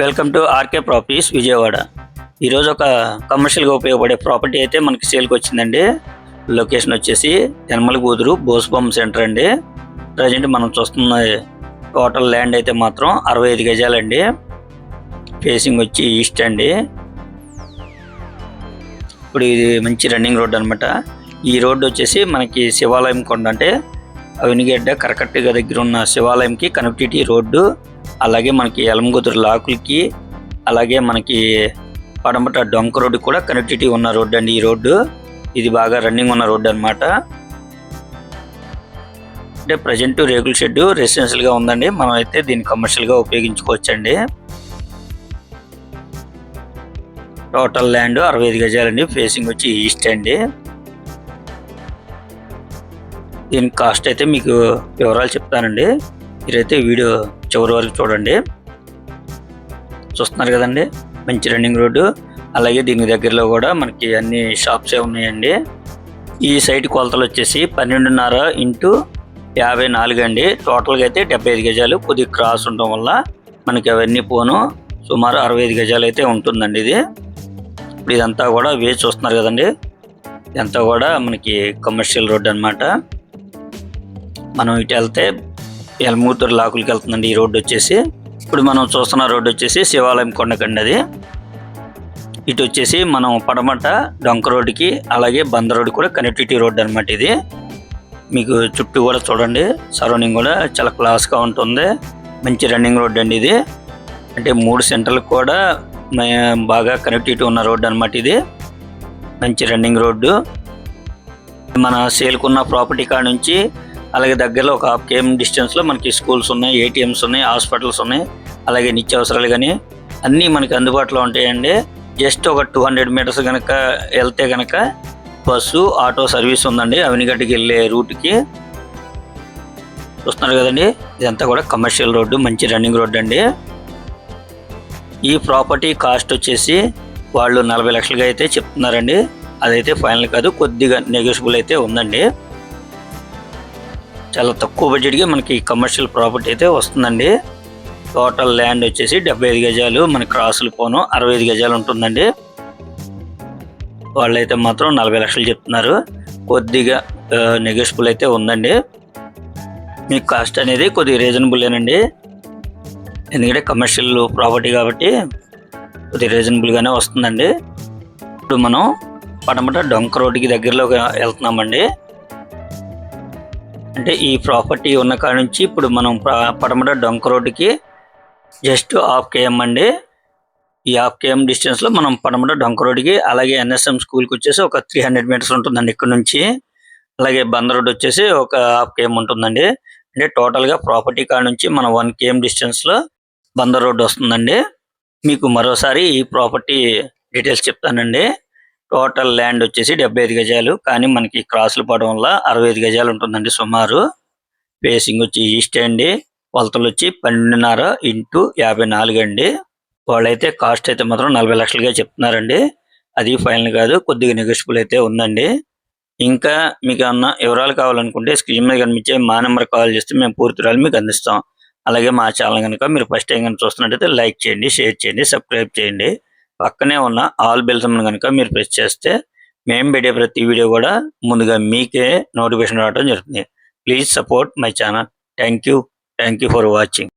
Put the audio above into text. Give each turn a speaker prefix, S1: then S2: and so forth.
S1: Welcome to RK properties Vijayawada. ఈరోజు ఒక కమర్షియల్గా ఉపయోగపడే ప్రాపర్టీ అయితే మనకి సేల్కి వచ్చిందండి. లొకేషన్ వచ్చేసి యనమల కూతురు బోసుబొమ్మ సెంటర్ అండి. ప్రజెంట్ మనం చూస్తున్న టోటల్ ల్యాండ్ అయితే మాత్రం అరవై ఐదు గజాలండి. ఫేసింగ్ వచ్చి ఈస్ట్ అండి. ఇప్పుడు ఇది మంచి రన్నింగ్ రోడ్ అనమాట ఈ రోడ్డు వచ్చేసి మనకి శివాలయం కొండ అంటే అవినిగడ్డ కరకట్టగా దగ్గర ఉన్న శివాలయంకి కనెక్టివిటీ రోడ్డు అలాగే మనకి ఎలంగుదురు లాకులకి అలాగే మనకి పడమట డొంక రోడ్డు కూడా కనెక్టివిటీ ఉన్న రోడ్డు అండి ఈ రోడ్డు. ఇది బాగా రన్నింగ్ ఉన్న రోడ్డు అనమాట అంటే ప్రజెంట్ రేకుల షెడ్ రెసిడెన్షియల్గా ఉందండి. మనం అయితే దీన్ని కమర్షియల్గా ఉపయోగించుకోవచ్చండి. టోటల్ ల్యాండ్ అరవై ఐదు గజాలండి. ఫేసింగ్ వచ్చి ఈస్ట్ అండి. దీని కాస్ట్ అయితే మీకు వివరాలు చెప్తానండి. మీరైతే వీడియో చివరి వరకు చూడండి. చూస్తున్నారు కదండి మంచి రన్నింగ్ రోడ్డు అలాగే దీని దగ్గరలో కూడా మనకి అన్ని షాప్సే ఉన్నాయండి. ఈ సైట్ కొలతలు వచ్చేసి పన్నెండున్నర ఇంటూ యాభై నాలుగు అండి. టోటల్గా అయితే డెబ్బై ఐదు గజాలు కొద్దిగా క్రాస్ ఉండడం వల్ల మనకి అవన్నీ పోను. సుమారు అరవై ఐదు గజాలు అయితే ఉంటుందండి ఇది. ఇప్పుడు ఇదంతా కూడా వేచి చూస్తున్నారు కదండి. ఇదంతా కూడా మనకి కమర్షియల్ రోడ్ అన్నమాట. మనం ఇటు వెళ్తే ఎలమూతురు లాకులకి వెళ్తుందండి. ఈ రోడ్డు వచ్చేసి ఇప్పుడు మనం చూస్తున్న రోడ్డు వచ్చేసి శివాలయం కొండకండి అది. ఇటు వచ్చేసి మనం పడమట డొంక రోడ్డుకి అలాగే బంద రోడ్డు కూడా కనెక్టివిటీ రోడ్ అనమాట ఇది. మీకు చుట్టూ కూడా చూడండి. సరౌండింగ్ కూడా చాలా క్లాస్గా ఉంటుంది. మంచి రన్నింగ్ రోడ్ అండి ఇది. అంటే మూడు సెంటర్లకు కూడా బాగా కనెక్టివిటీ ఉన్న రోడ్డు అనమాట ఇది. మంచి రన్నింగ్ రోడ్డు. మన సేల్కున్న ప్రాపర్టీ కాడ నుంచి అలాగే దగ్గరలో ఒక హాఫ్ కేఎం డిస్టెన్స్లో మనకి స్కూల్స్ ఉన్నాయి ఏటీఎంస్ ఉన్నాయి హాస్పిటల్స్ ఉన్నాయి అలాగే నిత్యావసరాలు కానీ అన్నీ మనకి అందుబాటులో ఉంటాయండి. జస్ట్ ఒక టూ హండ్రెడ్ మీటర్స్ కనుక వెళ్తే కనుక బస్సు ఆటో సర్వీస్ ఉందండి. అవినిగడ్డకి వెళ్ళే రూట్కి చూస్తున్నారు కదండి ఇదంతా కూడా కమర్షియల్ రోడ్డు మంచి రన్నింగ్ రోడ్డు అండి. ఈ ప్రాపర్టీ కాస్ట్ వచ్చేసి వాళ్ళు నలభై లక్షలుగా అయితే చెప్తున్నారండి. అదైతే ఫైనల్ కాదు కొద్దిగా నెగోషియబుల్ అయితే ఉందండి. చాలా తక్కువ బడ్జెట్కి మనకి కమర్షియల్ ప్రాపర్టీ అయితే వస్తుందండి. టోటల్ ల్యాండ్ వచ్చేసి డెబ్బై ఐదు గజాలు మన క్రాసులు పోను అరవై ఐదు గజాలు ఉంటుందండి. వాళ్ళైతే మాత్రం నలభై లక్షలు చెప్తున్నారు. కొద్దిగా నెగోషియబుల్ అయితే ఉందండి. మీ కాస్ట్ అనేది కొద్దిగా రీజనబుల్లేనండి ఎందుకంటే కమర్షియల్ ప్రాపర్టీ కాబట్టి కొద్దిగా రీజనబుల్గానే వస్తుందండి. ఇప్పుడు మనం పడమట డొంక రోడ్డుకి దగ్గరలో వెళ్తున్నామండి. అంటే ఈ ప్రాపర్టీ ఉన్న కాడ నుంచి ఇప్పుడు మనం పడమట డొంక రోడ్డుకి జస్ట్ హాఫ్ కేఎం అండి. ఈ హాఫ్ కేఎం డిస్టెన్స్లో మనం పడమట డొంక రోడ్డుకి అలాగే ఎన్ఎస్ఎం స్కూల్కి వచ్చేసి ఒక త్రీ హండ్రెడ్ మీటర్స్ ఉంటుందండి ఇక్కడ నుంచి. అలాగే బంద రోడ్ వచ్చేసి ఒక హాఫ్ కేఎం ఉంటుందండి. అంటే టోటల్గా ప్రాపర్టీ కాడ నుంచి మనం వన్ కేఎం డిస్టెన్స్లో బందర్ రోడ్ వస్తుందండి. మీకు మరోసారి ఈ ప్రాపర్టీ డీటెయిల్స్ చెప్తానండి. టోటల్ ల్యాండ్ వచ్చేసి డెబ్బై ఐదు గజాలు. కానీ మనకి క్రాసులు పడడం వల్ల అరవై ఐదు గజాలు ఉంటుందండి సుమారు. ఫేసింగ్ వచ్చి ఈస్ట్ అండి కొలతలు వచ్చి పన్నెండున్నర ఇంటూ యాభై నాలుగు అండి. వాళ్ళైతే కాస్ట్ అయితే మాత్రం నలభై లక్షలుగా చెప్తున్నారండి. అది ఫైనల్ కాదు కొద్దిగా నెగోషియబుల్ అయితే ఉందండి. ఇంకా మీకు ఏమన్నా వివరాలు కావాలనుకుంటే స్క్రీన్ మీద కనిపించే మా నెంబర్ కాల్ చేస్తే మేము పూర్తి వివరాలు మీకు అందిస్తాం. అలాగే మా ఛానల్ కనుక మీరు ఫస్ట్ టైం కనుక చూస్తున్నట్టయితే లైక్ చేయండి షేర్ చేయండి సబ్స్క్రైబ్ చేయండి. పక్కనే ఉన్న ఆల్ బెల్సమ్ను కనుక మీరు ప్రెస్ చేస్తే మేము పెట్టే ప్రతి వీడియో కూడా ముందుగా మీకే నోటిఫికేషన్ రావడం జరుగుతుంది. Please support my channel. Thank you. Thank you for watching.